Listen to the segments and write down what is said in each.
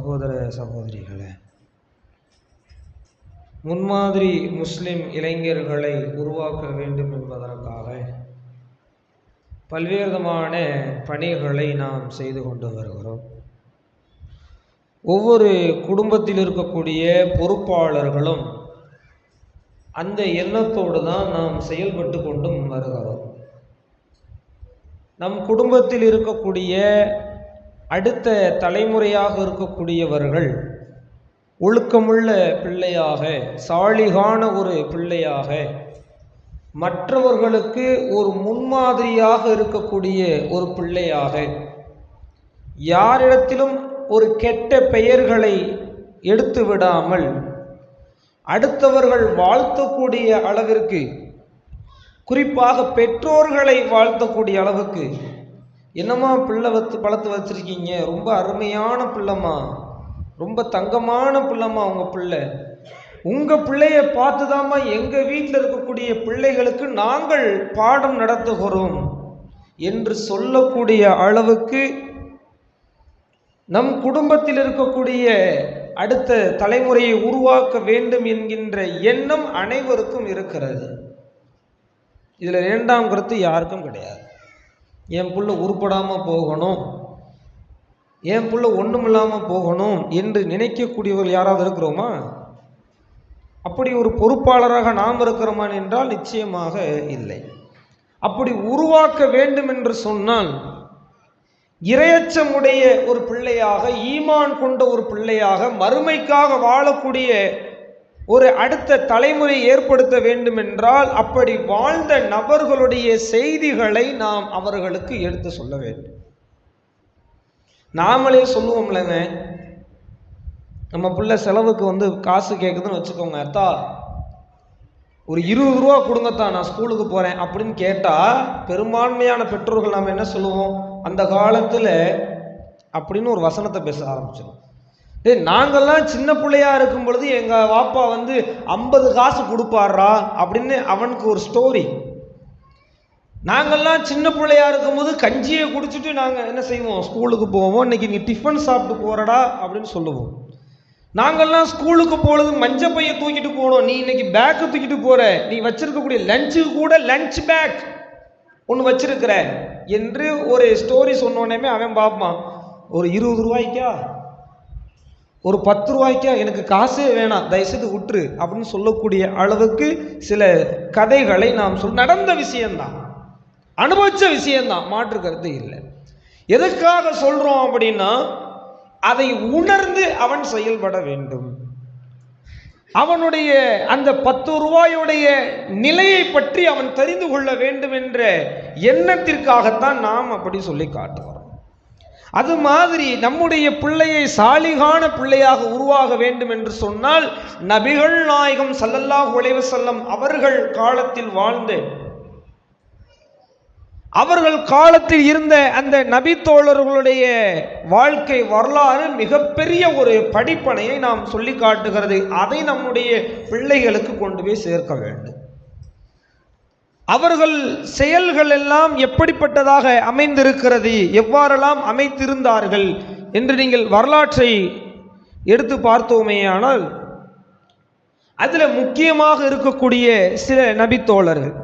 சகோதர சகோதரிகளே முன்மாதிரி முஸ்லிம் இளைஞர்களை உருவாக்க வேண்டும் என்பதற்காக பல்வேறு விதமான பணிகளை நாம் செய்து கொண்டு வருகிறோம். ஒவ்வொரு குடும்பத்தில் இருக்கக்கூடிய பொறுப்பாளர்களும் அந்த எண்ணத்தோடு தான் நாம் செயல்பட்டு கொண்டும் வருகிறோம். நம் குடும்பத்தில் இருக்கக்கூடிய அடுத்த தலைமுறையாக இருக்கக்கூடியவர்கள் ஒழுக்கமுள்ள பிள்ளையாக சாலிகான ஒரு பிள்ளையாக மற்றவர்களுக்கு ஒரு முன்மாதிரியாக இருக்கக்கூடிய ஒரு பிள்ளையாக யாரிடத்திலும் ஒரு கெட்ட பெயர்களை எடுத்து விடாமல் அடுத்தவர்கள் வாழ்த்தக்கூடிய அளவிற்கு குறிப்பாக பெற்றோர்களை வாழ்த்தக்கூடிய அளவுக்கு என்னம்மா பிள்ளை வத்து பழத்து வச்சுருக்கீங்க? ரொம்ப அருமையான பிள்ளைம்மா. ரொம்ப தங்கமான பிள்ளைம்மா உங்கள் பிள்ளை. உங்கள் பிள்ளைய பார்த்துதாம்மா எங்கள் வீட்டில் இருக்கக்கூடிய பிள்ளைகளுக்கு நாங்கள் பாடம் நடத்துகிறோம் என்று சொல்லக்கூடிய அளவுக்கு நம் குடும்பத்தில் இருக்கக்கூடிய அடுத்த தலைமுறையை உருவாக்க வேண்டும் என்கின்ற எண்ணம் அனைவருக்கும் இருக்கிறது. இதில் இரண்டாம் கருத்து யாருக்கும் கிடையாது. என் புள்ள உருப்படாமல் போகணும். என் புள்ள ஒன்றும் இல்லாமல் போகணும் என்று நினைக்கக்கூடியவர்கள் யாராவது இருக்கிறோமா? அப்படி ஒரு பொறுப்பாளராக நாம் இருக்கிறோமா என்றால் நிச்சயமாக இல்லை. அப்படி உருவாக்க வேண்டும் என்று சொன்னால் இரையச்சமுடைய ஒரு பிள்ளையாக ஈமான் கொண்ட ஒரு பிள்ளையாக மறுமைக்காக வாழக்கூடிய ஒரு அடுத்த தலைமுறை ஏற்படுத்த வேண்டுமென்றால் அப்படி வாழ்ந்த நபர்களுடைய செய்திகளை நாம் அவர்களுக்கு எடுத்து சொல்ல வேண்டும். நாமளே சொல்லுவோம்லங்க. நம்ம பிள்ளை செலவுக்கு வந்து காசு கேட்குதுன்னு வச்சுக்கோங்க அத்தா ஒரு இருபது ரூபா கொடுங்கத்தான் நான் ஸ்கூலுக்கு போகிறேன் அப்படின்னு கேட்டால் பெரும்பான்மையான பெற்றோர்கள் நாம் என்ன சொல்லுவோம்? அந்த காலத்தில் அப்படின்னு ஒரு வசனத்தை பேச ஆரம்பிச்சிடும் டே நாங்கள்லாம் சின்ன பிள்ளையா இருக்கும் பொழுது எங்கள் வாப்பா வந்து ஐம்பது காசு கொடுப்பாரா அப்படின்னு அவனுக்கு ஒரு ஸ்டோரி நாங்கள்லாம் சின்ன பிள்ளையா இருக்கும்போது கஞ்சியை குடிச்சிட்டு நாங்கள் என்ன செய்வோம்? ஸ்கூலுக்கு போவோம். இன்னைக்கு நீ டிஃபன் சாப்பிட்டு போறடா அப்படின்னு சொல்லுவோம். நாங்கள்லாம் ஸ்கூலுக்கு போனது மஞ்ச பையை தூக்கிட்டு போனோம். நீ இன்னைக்கு பேக்கு தூக்கிட்டு போற. நீ வச்சிருக்கக்கூடிய லஞ்சுக்கு கூட லஞ்ச் பேக் ஒன்று வச்சிருக்கிற என்று ஒரு ஸ்டோரி சொன்னோடனே அவன் பார்ப்பான் ஒரு இருபது ரூபாய்க்கா? ஒரு பத்து ரூபாய்க்கா எனக்கு காசே வேணாம் தயவுசெய்து விட்டுரு அப்படின்னு சொல்லக்கூடிய அளவுக்கு சில கதைகளை நாம் சொல் நடந்த விஷயம்தான். அனுபவித்த விஷயம்தான் மாற்று கருத்து இல்லை. எதுக்காக சொல்கிறோம் அப்படின்னா அதை உணர்ந்து அவன் செயல்பட வேண்டும். அவனுடைய அந்த பத்து ரூபாயுடைய நிலையை பற்றி அவன் தெரிந்து கொள்ள வேண்டும் என்ற எண்ணத்திற்காகத்தான் நாம் அப்படி சொல்லி காட்டுகிறோம். அது மாதிரி நம்முடைய பிள்ளையை சாலிகான பிள்ளையாக உருவாக வேண்டும் என்று சொன்னால் நபிகள் நாயகம் சல்லல்லாஹு உழைவு செல்லம் அவர்கள் காலத்தில் வாழ்ந்து அவர்கள் காலத்தில் இருந்த அந்த நபி தோழர்களுடைய வாழ்க்கை வரலாறு மிகப்பெரிய ஒரு படிப்பனையை நாம் சொல்லி காட்டுகிறது. அதை நம்முடைய பிள்ளைகளுக்கு கொண்டு போய் சேர்க்க வேண்டும். அவர்கள் செயல்கள் எல்லாம் எப்படிப்பட்டதாக அமைந்திருக்கிறது எவ்வாறெல்லாம் அமைத்திருந்தார்கள் என்று நீங்கள் வரலாற்றை எடுத்து பார்த்தோமேயானால் அதில் முக்கியமாக இருக்கக்கூடிய சில நபித்தோழர்கள்.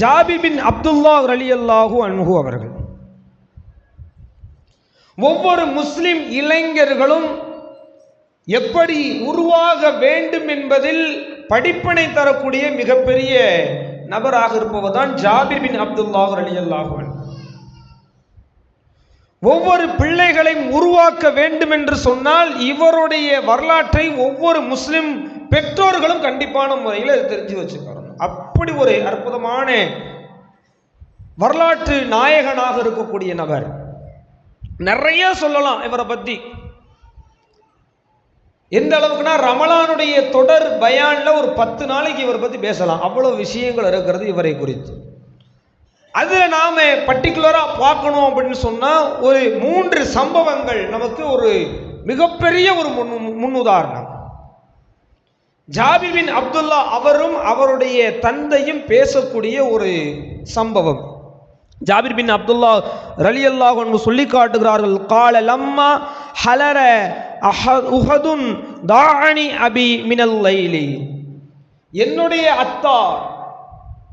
ஜாபி பின் அப்துல்லா அலி அல்லாஹூ அன்ஹு அவர்கள். ஒவ்வொரு முஸ்லிம் இளைஞர்களும் எப்படி உருவாக வேண்டும் என்பதில் படிப்பினை தரக்கூடிய மிகப்பெரிய நபராக இருப்பவர் தான் ஜாபிர் பின் அப்துல்லாஹ் அலி அல்லாஹுவன் ஒவ்வொரு பிள்ளைகளையும் உருவாக்க வேண்டும் என்று சொன்னால் இவருடைய வரலாற்றை ஒவ்வொரு முஸ்லிம் பெற்றோர்களும் கண்டிப்பான முறையில் தெரிஞ்சு வச்சுக்கணும். அப்படி ஒரு அற்புதமான வரலாற்று நாயகனாக இருக்கக்கூடிய நபர். நிறைய சொல்லலாம் இவரை பத்தி. எந்த அளவுக்குன்னா ரமலானுடைய தொடர் பயானில் ஒரு பத்து நாளைக்கு இவரை பற்றி பேசலாம். அவ்வளோ விஷயங்கள் இருக்கிறது இவரை குறித்து. அதில் நாம் பர்டிகுலராக பார்க்கணும் அப்படின்னு சொன்னால் ஒரு மூன்று சம்பவங்கள் நமக்கு ஒரு மிகப்பெரிய ஒரு முன் முன்னுதாரணம். ஜாபிபின் அப்துல்லா அவரும் அவருடைய தந்தையும் பேசக்கூடிய ஒரு சம்பவம். ஜாபிர் பின் அப்துல்லா ரலி அல்லாஹ் சொல்லி காட்டுகிறார்கள் கால லம்மா ஹலர உஹதுன் தாணி அபி மினல் லைலி. என்னுடைய அத்தா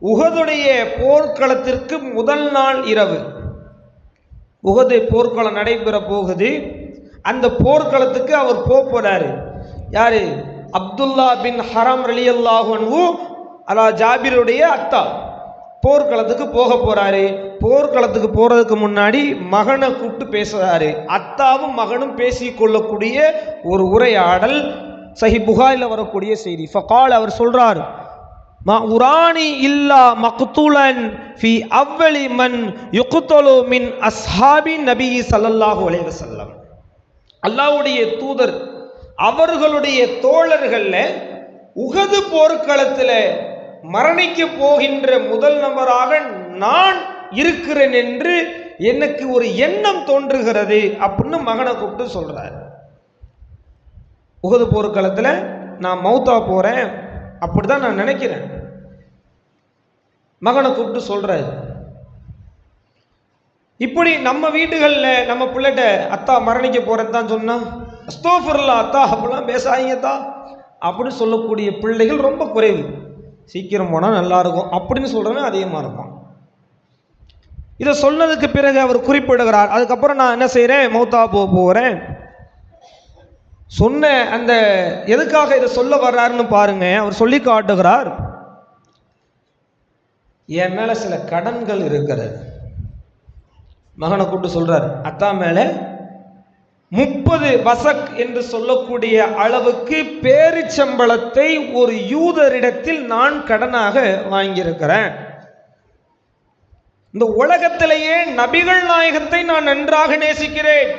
உகதுடைய போர்க்களத்திற்கு முதல் நாள் இரவு. உகது போர்க்களம் நடைபெற போகுது. அந்த போர்க்களத்துக்கு அவர் போக போறாரு யாரு? அப்துல்லா பின் ஹரம் ரலி அல்லாஹன் அதா ஜாபிருடைய அத்தா. போர்க்களத்துக்கு போக போறாரு. போர்க்களத்துக்கு போறதுக்கு முன்னாடி மகனை கூப்பிட்டு பேசுறாரு. அத்தாவும் மகனும் பேசி கொள்ளக்கூடிய ஒரு உரையாடல் சஹி புகாரில் வரக்கூடிய செய்தி. ஃபகால் அவர் சொல்றார் மா உராணி இல்லா மக்துலன் ஃபி அவ்வளி மன் யுக்தலு மின் அஸ்ஹாபி நபி சல்லல்லாஹு அலைஹி வஸல்லம். அல்லாஹ்வுடைய தூதர் அவர்களுடைய தோழர்களில் உகது போர்க்களத்தில் மரணிக்க போகின்ற முதல் நபராக நான் இருக்கிறேன் என்று எனக்கு ஒரு எண்ணம் தோன்றுகிறது அப்படின்னு மகனை கூப்பிட்டு சொல்றாரு. உகது போர்க்களத்தில் நான் மௌத்தா போறேன் அப்படிதான் நான் நினைக்கிறேன். மகனை கூப்பிட்டு சொல்றாரு. இப்படி நம்ம வீடுகளில் நம்ம பிள்ளைகிட்ட அத்தா மரணிக்க போறது தான் சொன்னா அஸ்தோஃபர்லா அத்தா அப்படிலாம் பேசாதீங்கத்தா அப்படின்னு சொல்லக்கூடிய பிள்ளைகள் ரொம்ப குறைவு. சீக்கிரம் போனால் நல்லாயிருக்கும் அப்படின்னு சொல்கிறவன் அதிகமாக இருப்பான் இதை சொன்னதுக்கு பிறகு அவர் குறிப்பிடுகிறார். அதுக்கப்புறம் நான் என்ன செய்கிறேன் மௌத்தா போக போகிறேன் சொன்ன அந்த எதுக்காக இதை சொல்ல வர்றாருன்னு பாருங்க அவர் சொல்லி காட்டுகிறார். என் மேலே சில கடன்கள் இருக்கிறது. மகனை கூப்பிட்டு சொல்கிறார் அத்தா மேலே முப்பது வசக் என்று சொல்லக்கூடிய அளவுக்கு பேரிச்சம்பளத்தை ஒரு யூதரிடத்தில் நான் கடனாக வாங்கியிருக்கிறேன். இந்த உலகத்திலேயே நபிகள் நாயகத்தை நான் நன்றாக நேசிக்கிறேன்.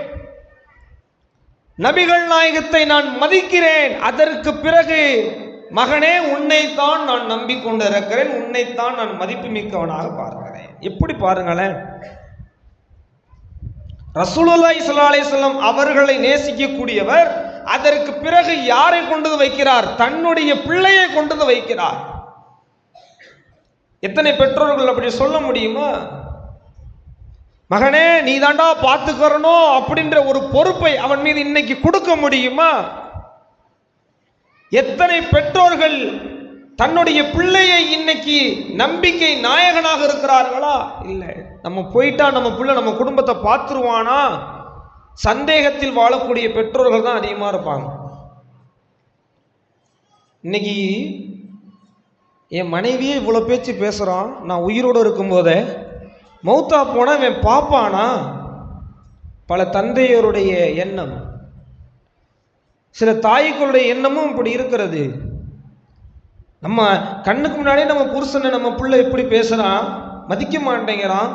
நபிகள் நாயகத்தை நான் மதிக்கிறேன். அதற்கு பிறகு மகனே உன்னைத்தான் நான் நம்பிக்கொண்டிருக்கிறேன். உன்னைத்தான் நான் மதிப்பு மிக்கவனாக பார்க்கிறேன். எப்படி பாருங்களேன். ரசூலுல்லாஹி ஸல்லல்லாஹு அலிஸ்லாம் அவர்களை நேசிக்கக்கூடியவர் அதற்கு பிறகு யாரை கொண்டு வந்து வைக்கிறார்? தன்னுடைய பிள்ளையை கொண்டு வந்து வைக்கிறார். எத்தனை பெற்றோர்கள் அப்படி சொல்ல முடியுமா? மகனே நீ தாண்டா பார்த்துக்கிறணும் அப்படின்ற ஒரு பொறுப்பை அவன் மீது இன்னைக்கு கொடுக்க முடியுமா? எத்தனை பெற்றோர்கள் தன்னுடைய பிள்ளையை இன்னைக்கு நம்பிக்கை நாயகனாக இருக்கிறார்களா? இல்லை. நம்ம போயிட்டா நம்ம பிள்ளை நம்ம குடும்பத்தை பார்த்துருவானா? சந்தேகத்தில் வாழக்கூடிய பெற்றோர்கள் தான் அதிகமாக இருப்பாங்க. இன்னைக்கு என் மனைவியே இவ்வளோ பேச்சு பேசுகிறான் நான் உயிரோடு இருக்கும்போதே மௌத்தா போனால் இவன் பார்ப்பானா பல தந்தையருடைய எண்ணம். சில தாய்களுடைய எண்ணமும் இப்படி இருக்கிறது. நம்ம கண்ணுக்கு முன்னாடியே நம்ம புருஷனை நம்ம பிள்ளை எப்படி பேசுகிறான் மதிக்க மாட்டேங்கிறான்.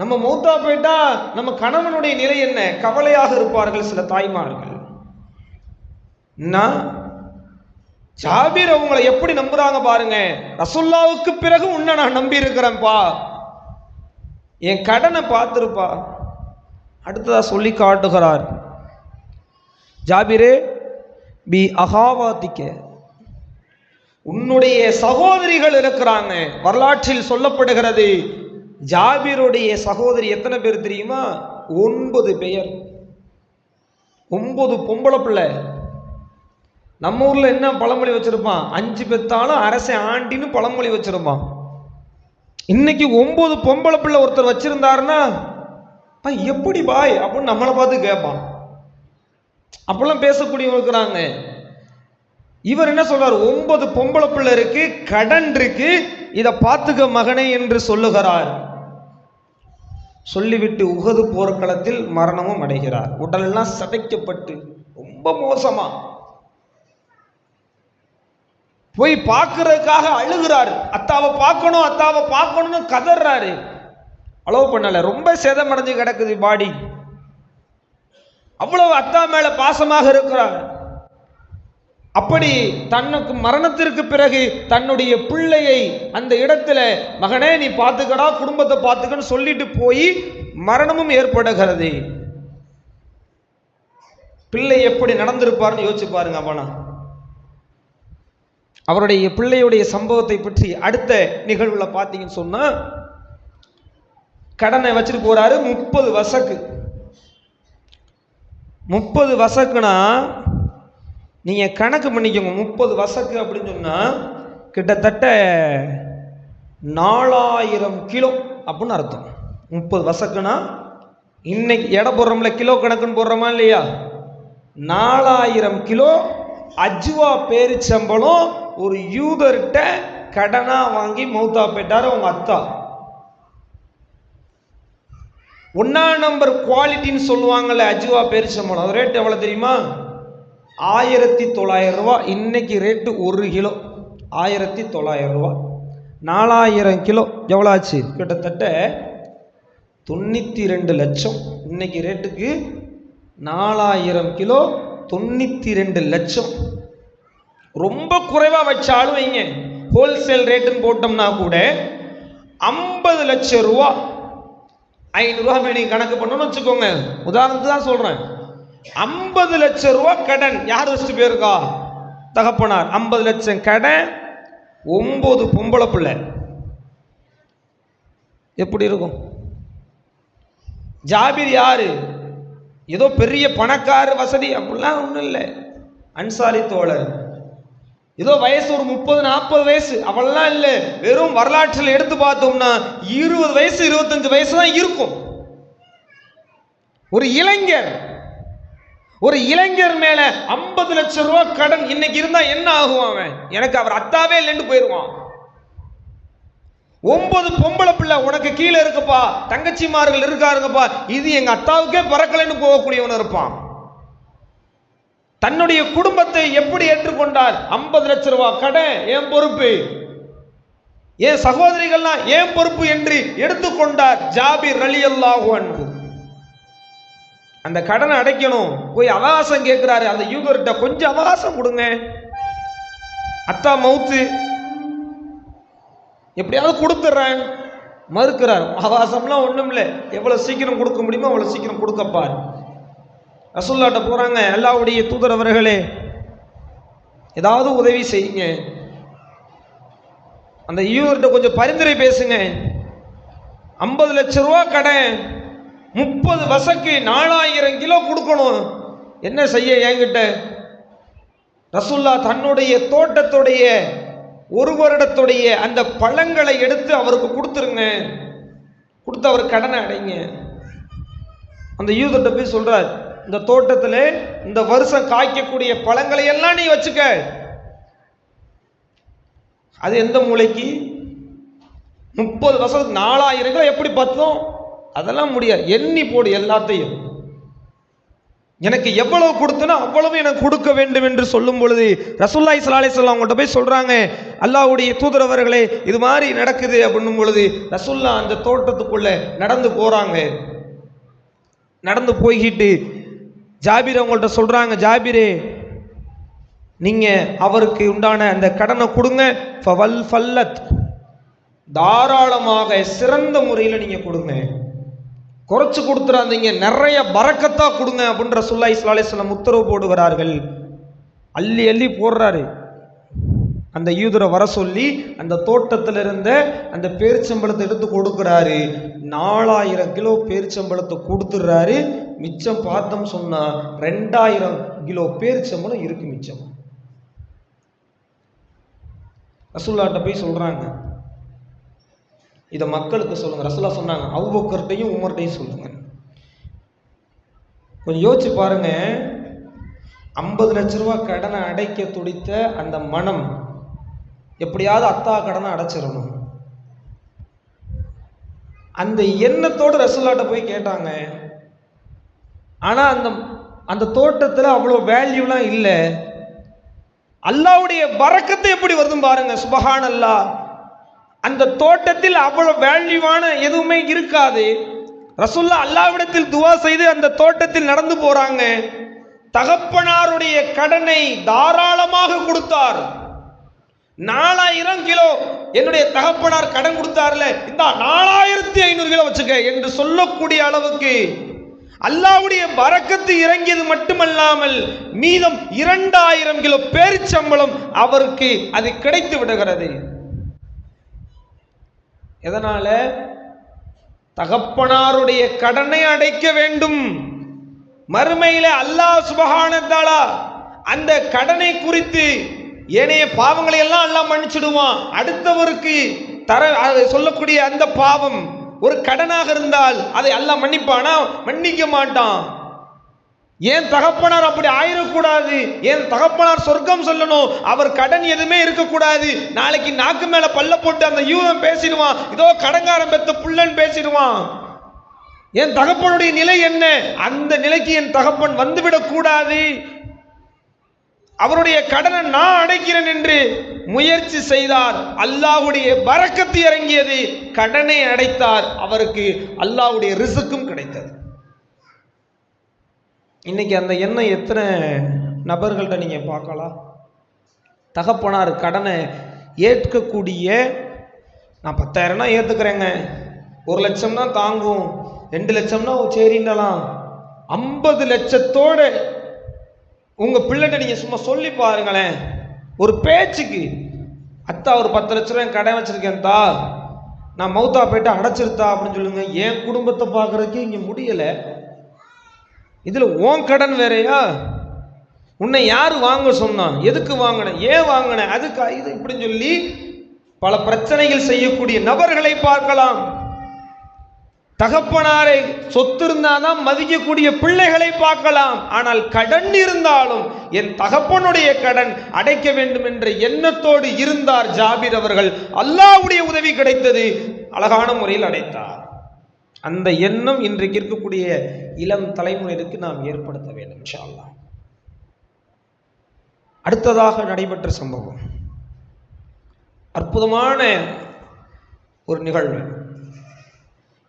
நம்ம மௌத்தா போயிட்டா நம்ம கணவனுடைய நிலை என்ன? கவலையாக இருப்பார்கள் சில தாய்மார்கள். ஜாபீர் அவங்களை எப்படி நம்புறாங்க பாருங்க. ரசுல்லாவுக்கு பிறகு உன்னை நான் நம்பி இருக்கிறேன்ப்பா என் கடனை பார்த்துருப்பா. அடுத்ததா சொல்லி காட்டுகிறார். ஜாபிரே பி அகாவாதிக்க உன்னுடைய சகோதரிகள் இருக்கிறாங்க. வரலாற்றில் சொல்லப்படுகிறது ஜாபிருடைய சகோதரி எத்தனை பேர் தெரியுமா? ஒன்பது பெயர். ஒன்பது பொம்பளை பிள்ளை. நம்ம ஊர்ல என்ன பழமொழி வச்சிருப்பான்? அஞ்சு பெத்தாலும் அரசை ஆண்டின்னு பழமொழி வச்சிருப்பான். இன்னைக்கு ஒன்பது பொம்பளை பிள்ளை ஒருத்தர் வச்சிருந்தாருன்னா எப்படி பாய்? அப்படின்னு நம்மளை பார்த்து கேட்பான். அப்பெல்லாம் பேசக்கூடியவங்க இருக்கிறாங்க. இவர் என்ன சொல்றார்? ஒன்பது பொம்பளை பிள்ளை இருக்கு கடன் இருக்கு இதை பார்த்துக்க மகனே என்று சொல்லுகிறார். சொல்லிவிட்டு உகது போர்க்களத்தில் மரணமும் அடைகிறார். உடலெல்லாம் சதைக்கப்பட்டு ரொம்ப மோசமா. போய் பார்க்கறதுக்காக அழுகிறாரு. அத்தாவை பார்க்கணும் அத்தாவை பார்க்கணும்னு கதறாரு. அலோவ் பண்ணல ரொம்ப சேதமடைஞ்சு கிடக்குது பாடி. அவ்வளவு அத்தா மேல பாசமாக இருக்கிறார். அப்படி தனக்கு மரணத்திற்கு பிறகு தன்னுடைய பிள்ளையை அந்த இடத்துல மகனே நீ பார்த்துக்கடா குடும்பத்தை பார்த்துக்கன்னு சொல்லிட்டு போய் மரணமும் ஏற்படுகிறது. பிள்ளை எப்படி நடந்திருப்பார்னு யோசிச்சு பாருங்க அவனா அவருடைய பிள்ளையுடைய சம்பவத்தை பற்றி அடுத்த நிகழ்வுல பார்த்தீங்கன்னு சொன்னா கடனை வச்சுட்டு போறாரு முப்பது வசக்கு. முப்பது வசக்குனா நீங்கள் கணக்கு பண்ணிக்கோங்க முப்பது வசக்கு அப்படின்னு சொன்னால் கிட்டத்தட்ட நாலாயிரம் கிலோ அப்படின்னு அர்த்தம். முப்பது வசக்குனா இன்னைக்கு எடை போடுறோம்ல கிலோ கணக்குன்னு போடுறோமா இல்லையா? நாலாயிரம் கிலோ அஜ்வா பேரிச்சம்பளம் ஒரு யூதர்கிட்ட கடனாக வாங்கி மௌத்தா போயிட்டார் அவங்க அத்தா. ஒன்னா நம்பர் குவாலிட்டின்னு சொல்லுவாங்கல்ல அஜுவா பேரிச்சம்பளம் அது ரேட் எவ்வளோ தெரியுமா? ஆயிரத்தி தொள்ளாயிரம் ரூபா இன்னைக்கு ரேட்டு ஒரு கிலோ. ஆயிரத்தி தொள்ளாயிரம் ரூபா. நாலாயிரம் கிலோ. எவ்வளோ ஆச்சு கிட்டத்தட்ட தொண்ணூற்றி ரெண்டு லட்சம். இன்னைக்கு ரேட்டுக்கு நாலாயிரம் கிலோ தொண்ணூற்றி ரெண்டு லட்சம். ரொம்ப குறைவாக வச்சாலும் வைங்க. ஹோல்சேல் ரேட்டுன்னு போட்டோம்னா கூட ஐம்பது லட்சம் ரூபா. ஐநூறுரூவா நீங்கள் கணக்கு பண்ணணும்னு வச்சுக்கோங்க. உதாரணத்துக்கு தான் சொல்கிறேன் ஐம்பது லட்சம் ரூபா கடன். யார் வச்சுட்டு போயிருக்கா? தகப்பனார். ஐம்பது லட்சம் கடன் ஒம்பது பொம்பளை பிள்ளை. எப்படி இருக்கும்? ஜாபீர் யாரு? ஏதோ பெரிய பணக்கார வசதி அப்படிலாம் ஒன்றும் இல்லை. அன்சாரி தோழர். ஏதோ வயசு ஒரு முப்பது நாற்பது வயசு அவெல்லாம் இல்லை. வெறும் வரலாற்றில் எடுத்து பார்த்தோம்னா இருபது வயசு இருபத்தஞ்சு வயசு தான் இருக்கும். ஒரு இளைஞர் ஒரு இளைஞர் மேல ஐம்பது லட்சம் ரூபா கடன் இன்னைக்கு இருந்தா என்ன ஆகும் அவன்? எனக்கு அவர் அத்தாவே இல்லைன்னு போயிடுவான். ஒன்பது பொம்பளை பிள்ளை உனக்கு கீழே இருக்குப்பா தங்கச்சிமார்கள் இருக்காருங்கப்பா இது எங்க அத்தாவுக்கே பறக்கலைன்னு போகக்கூடியவன் இருப்பான். தன்னுடைய குடும்பத்தை எப்படி ஏற்றுக்கொண்டார்? ஐம்பது லட்சம் ரூபாய் கடன் ஏன் பொறுப்பு? என் சகோதரிகள்லாம் ஏன் பொறுப்பு என்று எடுத்துக்கொண்டார் ஜாபிர் அலி அல்லாஹு அன்பு அந்த கடனை அடைக்கணும். போய் அவகாசம் கேட்கிறாரு. அந்த யூதர்கிட்ட கொஞ்சம் அவகாசம் கொடுங்க. அத்தா மவுத்து எப்படியாவது கொடுத்துட்றேன் மறுக்கிறார். அவகாசம்லாம் ஒன்றும் இல்லை எவ்வளோ சீக்கிரம் கொடுக்க முடியுமோ அவ்வளோ சீக்கிரம் கொடுக்கப்பார் ரசுல்லாட்ட போகிறாங்க அல்லாவுடைய தூதர் அவர்களே ஏதாவது உதவி செய்யுங்க. அந்த யூவர்கிட்ட கொஞ்சம் பரிந்துரை பேசுங்க. ஐம்பது லட்ச ரூபா கடன். முப்பது வசக்கு நாலாயிரம் கிலோ கொடுக்கணும். என்ன செய்ய என்கிட்ட? ரசுல்லா தன்னுடைய தோட்டத்துடைய ஒரு வருடத்துடைய அந்த பழங்களை எடுத்து அவருக்கு கொடுத்துருங்க. கொடுத்து அவர் கடனை அடைங்க. அந்த யூதர்கிட்ட போய் சொல்றார் இந்த தோட்டத்தில் இந்த வருஷம் காய்க்கக்கூடிய பழங்களை எல்லாம் நீ வச்சுக்க. அது எந்த மூளைக்கு? முப்பது வருஷத்துக்கு நாலாயிரம் கிலோ எப்படி பத்தும்? அதெல்லாம் முடியாது. எண்ணி போடு எல்லாத்தையும். எனக்கு எவ்வளவு கொடுத்தனோ அவ்வளவு எனக்கு கொடுக்க வேண்டும் என்று சொல்லும் பொழுது ரசூல்லாய் சலாலை சொல்லா அவங்கள்ட்ட போய் சொல்கிறாங்க அல்லாவுடைய தூதரவர்களே இது மாதிரி நடக்குது அப்படின்னும் பொழுது ரசுல்லா அந்த தோட்டத்துக்குள்ளே நடந்து போகிறாங்க நடந்து போய்கிட்டு ஜாபீர் அவங்கள்ட்ட சொல்கிறாங்க ஜாபீரே நீங்கள் அவருக்கு உண்டான அந்த கடனை கொடுங்க. ஃபவல் ஃபல்லத். தாராளமாக சிறந்த முறையில் நீங்கள் கொடுங்க. குறைச்சு கொடுத்துறாதீங்க. நிறைய பறக்கத்தா கொடுங்க அப்படின்ற சொல்லா இஸ்லாலேஸ்லாம் உத்தரவு போடுகிறார்கள். அள்ளி அள்ளி போடுறாரு. அந்த யூதரை வர சொல்லி அந்த தோட்டத்தில் இருந்த அந்த பேரிச்சம்பழத்தை எடுத்து கொடுக்குறாரு. நாலாயிரம் கிலோ பேரிச்சம்பழத்தை கொடுத்துட்றாரு. மிச்சம் பார்த்தோம் சொன்னால் ரெண்டாயிரம் கிலோ பேரிச்சம்பழம் இருக்கு மிச்சம். ரசுல்லாட்ட போய் சொல்கிறாங்க இதை மக்களுக்கு சொல்லுங்க. ரசலா சொன்னாங்க. அவ்வக்கர்ட்டையும் உமர்கிட்டையும் சொல்லுங்க. கொஞ்சம் யோசிச்சு பாருங்க. ஐம்பது லட்ச ரூபா கடனை அடைக்க துடித்த அந்த மனம் எப்படியாவது அத்தா கடனை அடைச்சிடணும். அந்த எண்ணத்தோடு ரசல்லாட்ட போய் கேட்டாங்க. ஆனால் அந்த அந்த தோட்டத்தில் அவ்வளோ வேல்யூலாம் இல்லை. அல்லாவுடைய பறக்கத்தை எப்படி வருதும் பாருங்க. சுபஹான் அல்லா அந்த தோட்டத்தில் அவ்வளவு வேல்யூவான எதுவுமே இருக்காது. ரசுல்லா அல்லாவிடத்தில் துவா செய்து அந்த தோட்டத்தில் நடந்து போறாங்க. தகப்பனாருடைய கடனை தாராளமாக கொடுத்தார். நாலாயிரம் கிலோ என்னுடைய தகப்பனார் கடன் கொடுத்தார்ல இந்த நாலாயிரத்தி ஐநூறு கிலோ வச்சுக்க என்று சொல்லக்கூடிய அளவுக்கு அல்லாவுடைய பறக்கத்து இறங்கியது மட்டுமல்லாமல் மீதம் இரண்டாயிரம் கிலோ பேரிச்சம்பளம் அவருக்கு அது கிடைத்து விடுகிறது. எதனால? தகப்பனாருடைய கடனை அடைக்க வேண்டும். மறுமையில அல்லாஹ் சுபஹானத்தாலா அந்த கடனை குறித்து ஏனைய பாவங்களை எல்லாம் அல்லாஹ் மன்னிச்சிடுவான். அடுத்தவருக்கு தர அதை சொல்லக்கூடிய அந்த பாவம் ஒரு கடனாக இருந்தால் அதை அல்லாஹ் மன்னிப்பானா? மன்னிக்க மாட்டான். ஏன் தகப்பனார் அப்படி ஆயிடக்கூடாது ஏன் தகப்பனார் சொர்க்கம் சொல்லணும்? அவர் கடன் எதுவுமே இருக்கக்கூடாது. நாளைக்கு நாக்கு மேல பல்ல போட்டு அந்த யூதம் பேசிடுவான். இதோ கடங்காரம் பெத்த புள்ளன் பேசிடுவான். என் தகப்பனுடைய நிலை என்ன? அந்த நிலைக்கு என் தகப்பன் வந்துவிடக் கூடாது. அவருடைய கடனை நான் அடைக்கிறேன் என்று முயற்சி செய்தார். அல்லாஹுடைய பறக்கத்து இறங்கியது. கடனை அடைத்தார். அவருக்கு அல்லாஹுடைய ரிசுக்கும் கிடைத்தது. இன்றைக்கி அந்த எண்ணம் எத்தனை நபர்கள்ட்ட நீங்கள் பார்க்கலாம்? தகப்பனார் கடனை ஏற்கக்கூடிய நான் பத்தாயிரம்னா ஏற்றுக்கிறேங்க ஒரு லட்சம்னா தாங்கும் ரெண்டு லட்சம்னா சரின்னலாம். ஐம்பது லட்சத்தோட உங்கள் பிள்ளைகிட்ட நீங்கள் சும்மா சொல்லி பாருங்களேன். ஒரு பேச்சுக்கு அத்தா ஒரு பத்து லட்ச ரூபாய் கடன் வச்சுருக்கேன் தா. நான் மௌத்தா போயிட்டு அடைச்சிருத்தா அப்படின்னு சொல்லுங்கள் என் குடும்பத்தை பார்க்குறதுக்கு இங்கே முடியலை. இதில் ஓன் கடன் வேறையா? உன்னை யார் வாங்க சொன்னான் எதுக்கு வாங்கின? ஏன் வாங்கின? அதுக்கு? இது இப்படின்னு சொல்லி பல பிரச்சனைகள் செய்யக்கூடிய நபர்களை பார்க்கலாம். தகப்பனாரை சொத்து இருந்தாதான் மதிக்கக்கூடிய பிள்ளைகளை பார்க்கலாம். ஆனால் கடன் இருந்தாலும் என் தகப்பனுடைய கடன் அடைக்க வேண்டும் என்ற எண்ணத்தோடு இருந்தார் ஜாபிர் அவர்கள். அல்லாவுடைய உதவி கிடைத்தது அழகான முறையில் அடைத்தார். அந்த எண்ணம் இன்றைக்கு இருக்கக்கூடிய இளம் தலைமுறையிற்கு நாம் ஏற்படுத்த வேண்டும் இன்ஷால்லா அடுத்ததாக நடைபெற்ற சம்பவம். அற்புதமான ஒரு நிகழ்வு.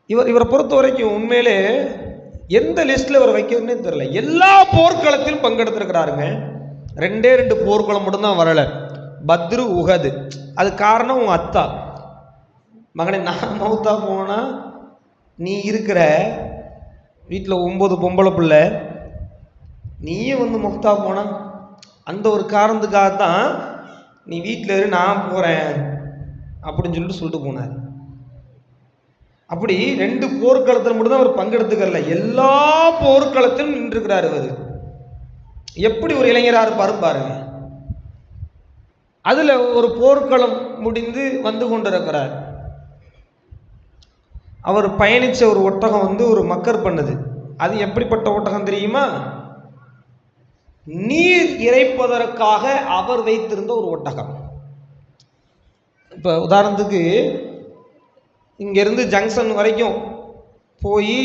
இவர் இவரை பொறுத்த வரைக்கும் உண்மையிலே எந்த லிஸ்ட்ல இவர் வைக்கிறதுனே தெரியல. எல்லா போர்க்களத்திலும் பங்கெடுத்திருக்கிறாருங்க. ரெண்டே ரெண்டு போர்க்களம் மட்டும்தான் வரல. பத்ரு உகது. அது காரணம் உன் அத்தா. மகனே நான் மௌத்தா போனா நீ இருக்கிற வீட்டில் ஒம்பது பொம்பளை பிள்ளை. நீயே வந்து முக்தா போனால் அந்த ஒரு காரணத்துக்காக தான் நீ வீட்டில் இரு நான் போகிறேன் அப்படின்னு சொல்லிட்டு சொல்லிட்டு போனார். அப்படி ரெண்டு போர்க்களத்தில் மட்டும்தான் அவர் பங்கெடுத்துக்கல எல்லா போர்க்களத்திலும் நின்றுக்கிறார் இவர். எப்படி ஒரு இளைஞராக இருப்பாரு பாருங்க. அதில் ஒரு போர்க்களம் முடிந்து வந்து கொண்டிருக்கிறார். அவர் பயணித்த ஒரு ஒட்டகம் வந்து ஒரு மக்கர் பண்ணுது. அது எப்படிப்பட்ட ஒட்டகம் தெரியுமா? நீர் இறைப்பதற்காக அவர் வைத்திருந்த ஒரு ஒட்டகம். இப்போ உதாரணத்துக்கு இங்கேருந்து ஜங்ஷன் வரைக்கும் போய்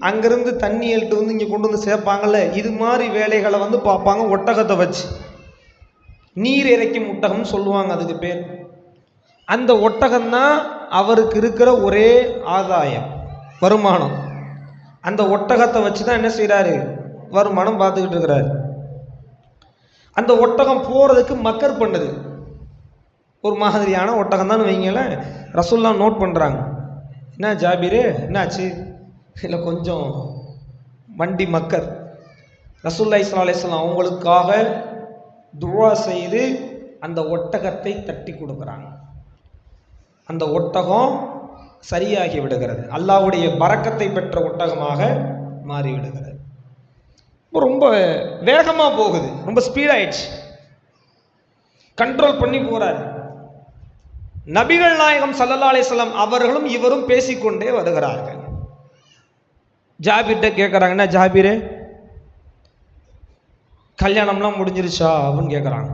அங்கேருந்து தண்ணி எழுட்டு வந்து இங்கே கொண்டு வந்து சேர்ப்பாங்கல்ல இது மாதிரி வேலைகளை வந்து பார்ப்பாங்க ஒட்டகத்தை வச்சு. நீர் இறைக்கும் ஒட்டகம்னு சொல்லுவாங்க அதுக்கு பேர். அந்த ஒட்டகம்தான் அவருக்கு இருக்கிற ஒரே ஆதாயம் வருமானம். அந்த ஒட்டகத்தை வச்சு தான் என்ன செய்கிறாரு வருமானம் பார்த்துக்கிட்டு இருக்கிறாரு. அந்த ஒட்டகம் போகிறதுக்கு மக்கர் பண்ணுது. ஒரு மாதிரியான ஒட்டகம் தான் வைங்களேன். ரசூல்லாம் நோட் பண்ணுறாங்க என்ன ஜாபீரு? என்னாச்சு? இல்லை கொஞ்சம் வண்டி மக்கர். ரசூல்லா இஸ்லா அலிஸ்லாம் அவங்களுக்காக துவா செய்து அந்த ஒட்டகத்தை தட்டி கொடுக்குறாங்க. அந்த ஒட்டகம் சரியாகி விடுகிறது. அல்லாஹ்வுடைய பறக்கத்தை பெற்ற ஒட்டகமாக மாறி விடுகிறது. ரொம்ப வேகமாக போகுது. ரொம்ப ஸ்பீடாயிடுச்சு கண்ட்ரோல் பண்ணி போறாரு. நபிகள் நாயகம் சல்லல்லா அலிஸ்லாம் அவர்களும் இவரும் பேசிக்கொண்டே வருகிறார்கள். ஜாபீர்கிட்ட கேட்குறாங்க என்ன ஜாபீரே? கல்யாணம்லாம் முடிஞ்சிருச்சா? அப்படின்னு கேட்குறாங்க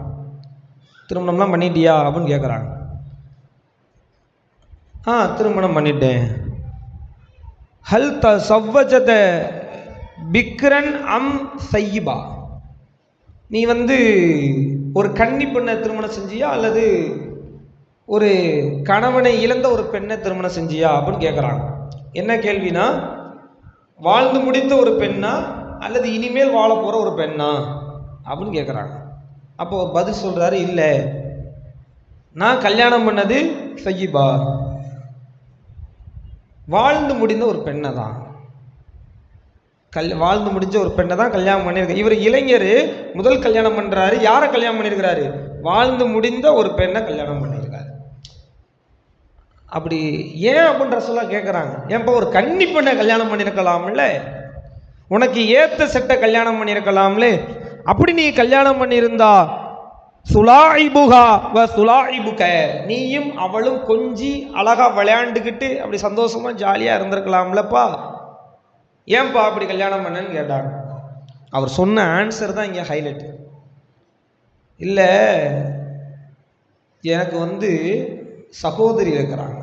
திருமணம்லாம் பண்ணிட்டியா? அப்படின்னு கேட்குறாங்க ஆ திருமணம் பண்ணிட்டேன். ஹல் த சவ்வஜத பிக்ரன் அம் சையிபா. நீ வந்து ஒரு கன்னி பெண்ணை திருமணம் செஞ்சியா? அல்லது ஒரு கணவனை இழந்த ஒரு பெண்ணை திருமணம் செஞ்சியா? அப்படின்னு கேட்குறாங்க என்ன கேள்வினா வாழ்ந்து முடித்த ஒரு பெண்ணா? அல்லது இனிமேல் வாழ போகிற ஒரு பெண்ணா? அப்படின்னு கேட்குறாங்க அப்போ பதில் சொல்கிறாரு இல்லை. நான் கல்யாணம் பண்ணது சையிபா. வாழ்ந்து முடிந்த ஒரு பெண்ணை தான் கல் வாழ்ந்து முடிஞ்ச ஒரு பெண்ணை தான் கல்யாணம் பண்ணியிருக்க இவர் இளைஞர் முதல் கல்யாணம் பண்ணுறாரு யாரை கல்யாணம் பண்ணியிருக்கிறாரு? வாழ்ந்து முடிந்த ஒரு பெண்ணை கல்யாணம் பண்ணியிருக்காரு. அப்படி ஏன் அப்படின்ற சொல்ல கேட்குறாங்க ஏன்பா ஒரு கன்னி பெண்ணை கல்யாணம் பண்ணியிருக்கலாம்ல? உனக்கு ஏற்ற செட்டை கல்யாணம் பண்ணியிருக்கலாம்ல? அப்படி நீ கல்யாணம் பண்ணியிருந்தா சுலாயிபுகா வ சுலாயிபுக. நீயும் அவளும் கொஞ்சி அழகா விளையாண்டுக்கிட்டு அப்படி சந்தோஷமா ஜாலியா இருந்திருக்கலாம்லப்பா. ஏன்பா அப்படி கல்யாணம் பண்ணேன்னு கேட்டாங்க. அவர் சொன்ன ஆன்சர் தான் இங்கே ஹைலைட் இல்லை எனக்கு வந்து சகோதரி இருக்கிறாங்க.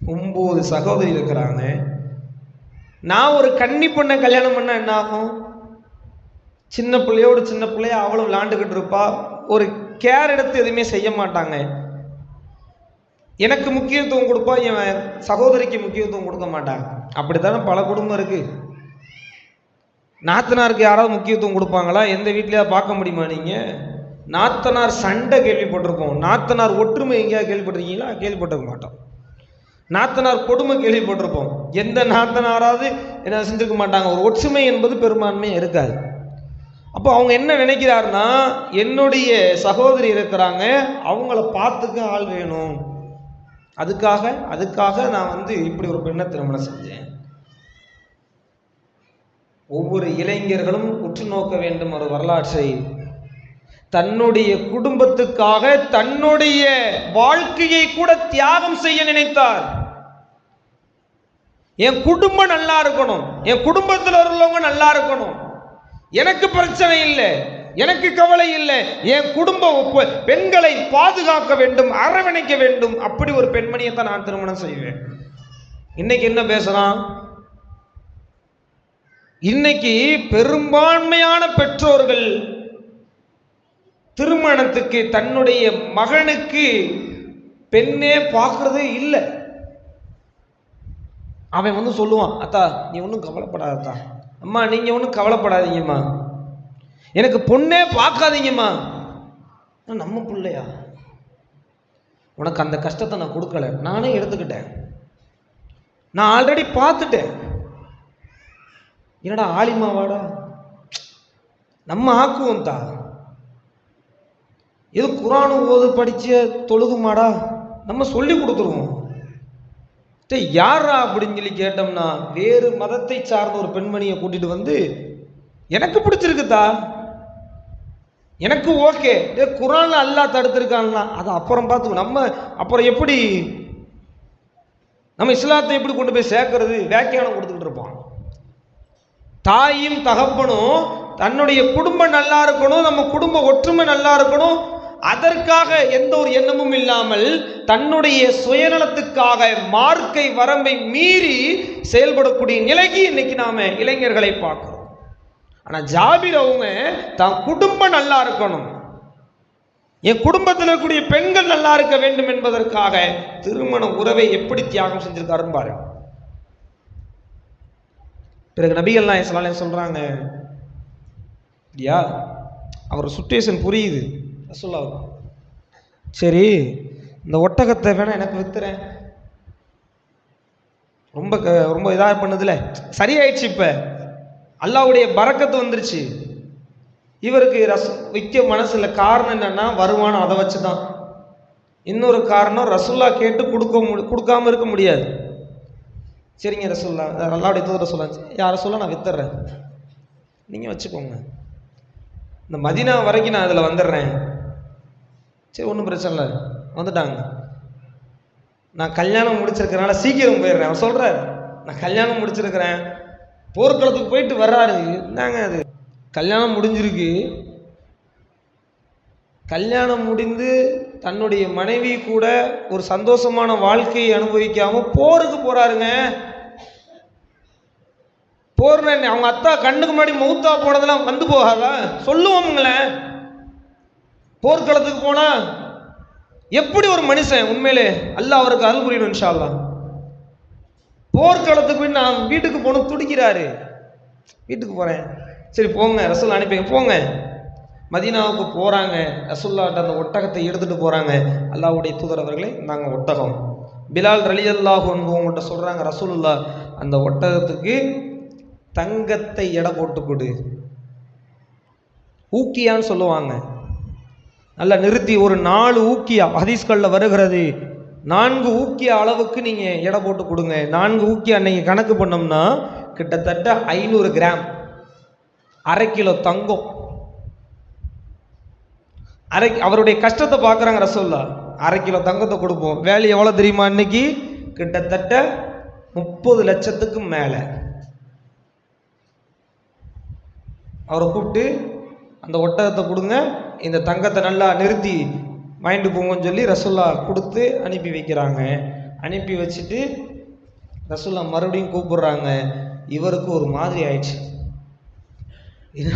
ஒம்பது சகோதரி இருக்கிறாங்க. நான் ஒரு கன்னி பொண்ணை கல்யாணம் பண்ண என்ன ஆகும் சின்ன பிள்ளையோட சின்ன பிள்ளைய அவளும் விளாண்டுக்கிட்டு இருப்பா. ஒரு கேர் எடுத்து எதுவுமே செய்ய மாட்டாங்க. எனக்கு முக்கியத்துவம் கொடுப்பா என் சகோதரிக்கு முக்கியத்துவம் கொடுக்க மாட்டாங்க. அப்படித்தானே பல குடும்பம் இருக்கு. நாத்தனாருக்கு யாராவது முக்கியத்துவம் கொடுப்பாங்களா? எந்த வீட்லயாவது பார்க்க முடியுமா நீங்க? நாத்தனார் சண்டை கேள்விப்பட்டிருப்போம். நாத்தனார் ஒற்றுமை எங்கேயாவது கேள்விப்பட்டிருக்கீங்களா? கேள்விப்பட்டிருக்க மாட்டோம். நாத்தனார் கொடுமை கேள்விப்பட்டிருப்போம். எந்த நாத்தனாராவது என்ன செஞ்சுக்க மாட்டாங்க? ஒரு ஒற்றுமை என்பது பெரும்பான்மையாக இருக்காது. அப்போ அவங்க என்ன நினைக்கிறாருன்னா என்னுடைய சகோதரி இருக்கிறாங்க அவங்கள பார்த்துக்க ஆள் வேணும். அதுக்காக அதுக்காக நான் வந்து இப்படி ஒரு பெண்ணை திருமணம் செஞ்சேன். ஒவ்வொரு இளைஞர்களும் உற்று நோக்க வேண்டும் ஒரு வரலாற்றை. தன்னுடைய குடும்பத்துக்காக தன்னுடைய வாழ்க்கையை கூட தியாகம் செய்ய நினைத்தார். என் குடும்பம் நல்லா இருக்கணும். என் குடும்பத்தில் உள்ளவங்க நல்லா இருக்கணும். எனக்கு பிரச்சனை இல்லை எனக்கு கவலை இல்லை. என் குடும்ப ஒப்பு- பெண்களை பாதுகாக்க வேண்டும் அரவணைக்க வேண்டும். அப்படி ஒரு பெண்மணியை தான் நான் திருமணம் செய்வேன். இன்னைக்கு என்ன பேசலாம்? இன்னைக்கு பெரும்பான்மையான பெற்றோர்கள் திருமணத்துக்கு தன்னுடைய மகனுக்கு பெண்ணே பார்க்கறதே இல்லை. அவன் வந்து சொல்லுவான் அத்தா நீ ஒன்றும் கவலைப்படாதத்தா. அம்மா நீங்கள் ஒன்றும் கவலைப்படாதீங்கம்மா. எனக்கு பொண்ணே பார்க்காதீங்கம்மா. நம்ம பிள்ளையா? உனக்கு அந்த கஷ்டத்தை நான் கொடுக்கல. நானே எடுத்துக்கிட்டேன். நான் ஆல்ரெடி பார்த்துட்டேன். என்னடா ஆலிமாவாடா நம்ம ஆக்குவோம் தா. எது குரானு ஓது படிச்ச தொழுகுமாடா? நம்ம சொல்லி கொடுத்துருவோம். யாரா அப்படின்னு சொல்லி கேட்டோம்னா வேறு மதத்தை சார்ந்த ஒரு பெண்மணியை கூட்டிட்டு வந்து எனக்கு பிடிச்சிருக்குதா? எனக்கு ஓகே. டே குரான்ல அல்லாஹ் தடுத்திருக்கான்ல. அதை அப்புறம் பார்த்து நம்ம அப்புறம் எப்படி நம்ம இஸ்லாத்தை எப்படி கொண்டு போய் சேர்க்கறது? வியாக்கியானம் கொடுத்துக்கிட்டு இருப்போம். தாயும் தகப்பனும் தன்னுடைய குடும்பம் நல்லா இருக்கணும் நம்ம குடும்ப ஒற்றுமை நல்லா இருக்கணும் அதற்காக எந்த ஒரு எண்ணமும் இல்லாமல் தன்னுடைய சுயநலத்துக்காக மார்க்கை வரம்பை மீறி செயல்படக்கூடிய நிலைக்கு இன்னைக்கு நாம இளைஞர்களை பார்க்கிறோம். ஆனா ஜாபிர் அவங்க தான் குடும்பம் நல்லா இருக்கணும். என் குடும்பத்தில் இருக்கக்கூடிய பெண்கள் நல்லா இருக்க வேண்டும் என்பதற்காக திருமண உறவை எப்படி தியாகம் செஞ்சிருக்காருன்னு பாருங்க பிறகு நபிகள்லாம் என் ஸல்லல்லாஹு சொல்றாங்க இல்லையா அவர் சுச்சுவேஷன் புரியுது. ரசுல்லா சரி இந்த ஒட்டகத்தை வேணால் எனக்கு விற்றுறேன் ரொம்ப க- ரொம்ப இதாக பண்ணுதுல. சரியாயிடுச்சு இப்போ. அல்லாவுடைய பறக்கத்து வந்துருச்சு. இவருக்கு ரஸ் விற்க மனசில் காரணம் என்னென்னா வருமானம் அதை வச்சு தான் இன்னொரு காரணம் ரசுல்லா கேட்டு கொடுக்க முடி கொடுக்காம இருக்க முடியாது. சரிங்க ரசுல்லா அல்லாவுடைய தூதர் சொல்லலாம் யாரை சொல்ல நான் வித்துறேன்? நீங்கள் வச்சுக்கோங்க. இந்த மதினா வரைக்கும் நான் அதில் வந்துடுறேன். சரி ஒன்றும் பிரச்சனை இல்லை. வந்துட்டாங்க. நான் கல்யாணம் முடிச்சிருக்கிறனால சீக்கிரம் போயிடுறேன். அவர் சொல்கிறார் நான் கல்யாணம் முடிச்சிருக்கிறேன். போர்க்களத்துக்கு போயிட்டு வர்றாரு. என்னங்க அது. கல்யாணம் முடிஞ்சிருக்கு. கல்யாணம் முடிந்து தன்னுடைய மனைவி கூட ஒரு சந்தோஷமான வாழ்க்கையை அனுபவிக்காம போருக்கு போறாருங்க. போர்னா அவங்க அத்தா கண்ணுக்கு முன்னாடி மௌத்தா போனதெல்லாம் வந்து போகாதா? சொல்லுவோமுங்களேன் போர்க்களத்துக்கு போனா எப்படி ஒரு மனுஷன் உண்மையிலே அல்லாஹ் அவருக்கு அருள் புரியணும் இன்ஷா அல்லாஹ் போர்க்களத்துக்கு போய் நான் வீட்டுக்கு போகணும் துடிக்கிறாரு. வீட்டுக்கு போறேன். சரி போங்க. ரசோல்லா அனுப்பிங்க. போங்க. மதீனாவுக்கு போறாங்க. ரசுல்லாட்ட அந்த ஒட்டகத்தை எடுத்துட்டு போறாங்க. அல்லாஹ்வுடைய தூதர் அவர்களே நாங்கள் ஒட்டகம். பிலால் ரலி அல்லாஹ் உங்கள்கிட்ட சொல்றாங்க ரசூலுல்லா அந்த ஒட்டகத்துக்கு தங்கத்தை எடை போட்டு கொடு. ஊக்கியான்னு சொல்லுவாங்க. நல்லா நிறுத்தி ஒரு நாலு ஊக்கியா ஹதீஸ்களில் வருகிறது. நான்கு ஊக்கிய அளவுக்கு நீங்கள் எடை போட்டு கொடுங்க. நான்கு ஊக்கியா நீங்கள் கணக்கு பண்ணோம்னா கிட்டத்தட்ட ஐநூறு கிராம். அரை கிலோ தங்கம். அரை அவருடைய கஷ்டத்தை பார்க்குறாங்க ரசோல்லா அரை கிலோ தங்கத்தை கொடுப்போம். வேலை எவ்வளோ தெரியுமா இன்னைக்கு கிட்டத்தட்ட முப்பது லட்சத்துக்கு மேலே. அவரை கூப்பிட்டு அந்த ஒட்டகத்தை கொடுங்க. இந்த தங்கத்தை நல்லா நிறுத்தி வாங்கிட்டு போங்கன்னு சொல்லி ரசுல்லா கொடுத்து அனுப்பி வைக்கிறாங்க. அனுப்பி வச்சுட்டு ரசுல்லா மறுபடியும் கூப்பிடுறாங்க. இவருக்கு ஒரு மாதிரி ஆயிடுச்சு. இது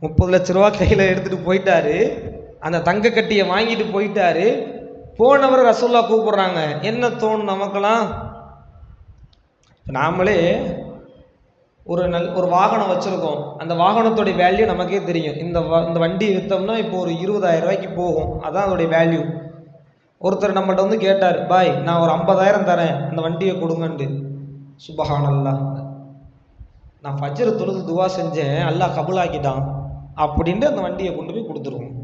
முப்பது லட்ச ரூபா கையில் எடுத்துகிட்டு போயிட்டாரு. அந்த தங்க கட்டியை வாங்கிட்டு போயிட்டாரு. போனவர் ரசுல்லா கூப்பிடுறாங்க. என்ன தோணும் நமக்கெல்லாம்? நாமளே ஒரு நல் ஒரு வாகனம் வச்சுருக்கோம். அந்த வாகனத்தோடைய வேல்யூ நமக்கே தெரியும். இந்த வ இந்த வண்டியை விற்றோம்னா இப்போ ஒரு இருபதாயிரம் ரூபாய்க்கு போகும். அதான் அதோடைய வேல்யூ ஒருத்தர் நம்மகிட்ட வந்து கேட்டார் பாய் நான் ஒரு ஐம்பதாயிரம் தரேன். அந்த வண்டியை கொடுங்கன்ட்டு. சுபஹானல்லா நான் ஃபஜ்ர் தொழுது துவா செஞ்சேன். அல்லா கபுலாக்கிட்டான். அப்படின்ட்டு அந்த வண்டியை கொண்டு போய் கொடுத்துருவோம்.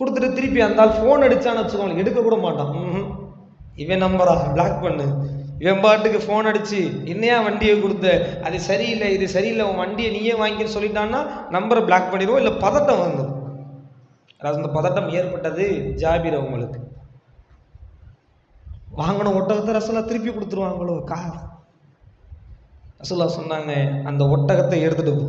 கொடுத்துட்டு திருப்பி அந்த ஆள் ஃபோன் அடித்தான்னு வச்சுக்கோங்க எடுக்க கூட மாட்டான். இவன் நம்பரா பிளாக் பண்ணு. இவன் பாட்டுக்கு ஃபோன் அடிச்சு என்னையா வண்டியை கொடுத்த? அது சரியில்லை இது சரியில்லை உன் வண்டியை நீயே வாங்கின்னு சொல்லிட்டான்னா நம்பரை பிளாக் பண்ணிடுவோம் இல்லை பதட்டம் வந்துடும். அதாவது அந்த பதட்டம் ஏற்பட்டது ஜாபீர் அவங்களுக்கு. வாங்கின ஒட்டகத்தை ரசலா திருப்பி கொடுத்துருவாங்களோ? கா ரசூலா சொன்னாங்க அந்த ஒட்டகத்தை எடுத்துட்டு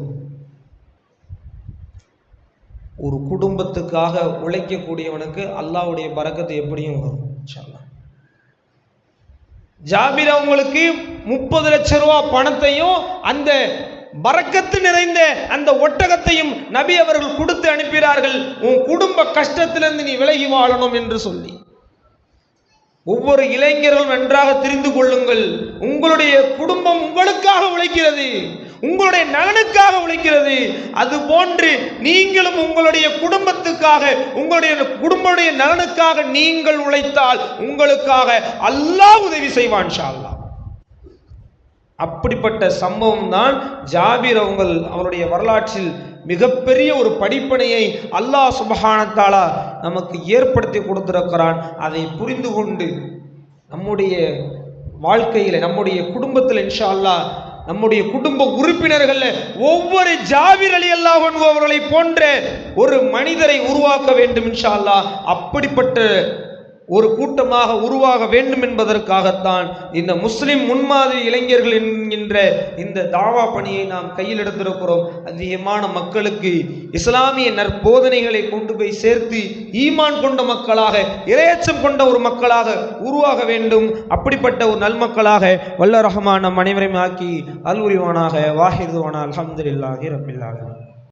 ஒரு குடும்பத்துக்காக உழைக்கக்கூடியவனுக்கு அல்லாவுடைய பரக்கத்து எப்படியும் வரும் சொல்லலாம் ஜாபீர் அவங்களுக்கு முப்பது லட்சம் ரூபா பணத்தையும் அந்த பறக்கத்து நிறைந்த அந்த ஒட்டகத்தையும் நபி அவர்கள் கொடுத்து அனுப்பினார்கள். உன் குடும்ப கஷ்டத்திலிருந்து நீ விலகி வாழணும் என்று சொல்லி. ஒவ்வொரு இளைஞர்களும் நன்றாக தெரிந்து கொள்ளுங்கள். உங்களுடைய குடும்பம் உங்களுக்காக உழைக்கிறது. உங்களுடைய நலனுக்காக உழைக்கிறது. அது போன்று நீங்களும் உங்களுடைய குடும்பத்துக்காக உங்களுடைய குடும்படைய நலனுக்காக நீங்கள் உழைத்தால் உங்களுக்காக அல்லாஹ் உதவி செய்வான் ஷால்லா அப்படிப்பட்ட சம்பவம் தான் ஜாபீர் அவங்கள் அவருடைய வரலாற்றில் மிகப்பெரிய ஒரு படிப்பனையை அல்லாஹ் சுபஹானத்தாலா நமக்கு ஏற்படுத்தி கொடுத்திருக்கிறான். அதை புரிந்து கொண்டு நம்முடைய வாழ்க்கையில் நம்முடைய குடும்பத்தில் இன்ஷா அல்லாஹ் நம்முடைய குடும்ப உறுப்பினர்கள் ஒவ்வொரு ஜாவிர் அலி அல்லாஹ் அவர்களை போன்ற ஒரு மனிதரை உருவாக்க வேண்டும் இன்ஷா அல்லாஹ். அப்படிப்பட்ட ஒரு கூட்டமாக உருவாக வேண்டும் என்பதற்காகத்தான் இந்த முஸ்லிம் முன்மாதிரி இளைஞர்கள் என்கின்ற இந்த தாவா பணியை நாம் கையில் எடுத்திருக்கிறோம். அதிகமான மக்களுக்கு இஸ்லாமிய நற்போதனைகளை கொண்டு போய் சேர்த்து ஈமான் கொண்ட மக்களாக இரையச்சம் கொண்ட ஒரு மக்களாக உருவாக வேண்டும். அப்படிப்பட்ட ஒரு நல்மக்களாக வல்ல ரஹமான நம் அனைவரையும் ஆக்கி அல்வுரிவானாக வாஹிதுவானா. அலமதுல்லாஹி ரபில்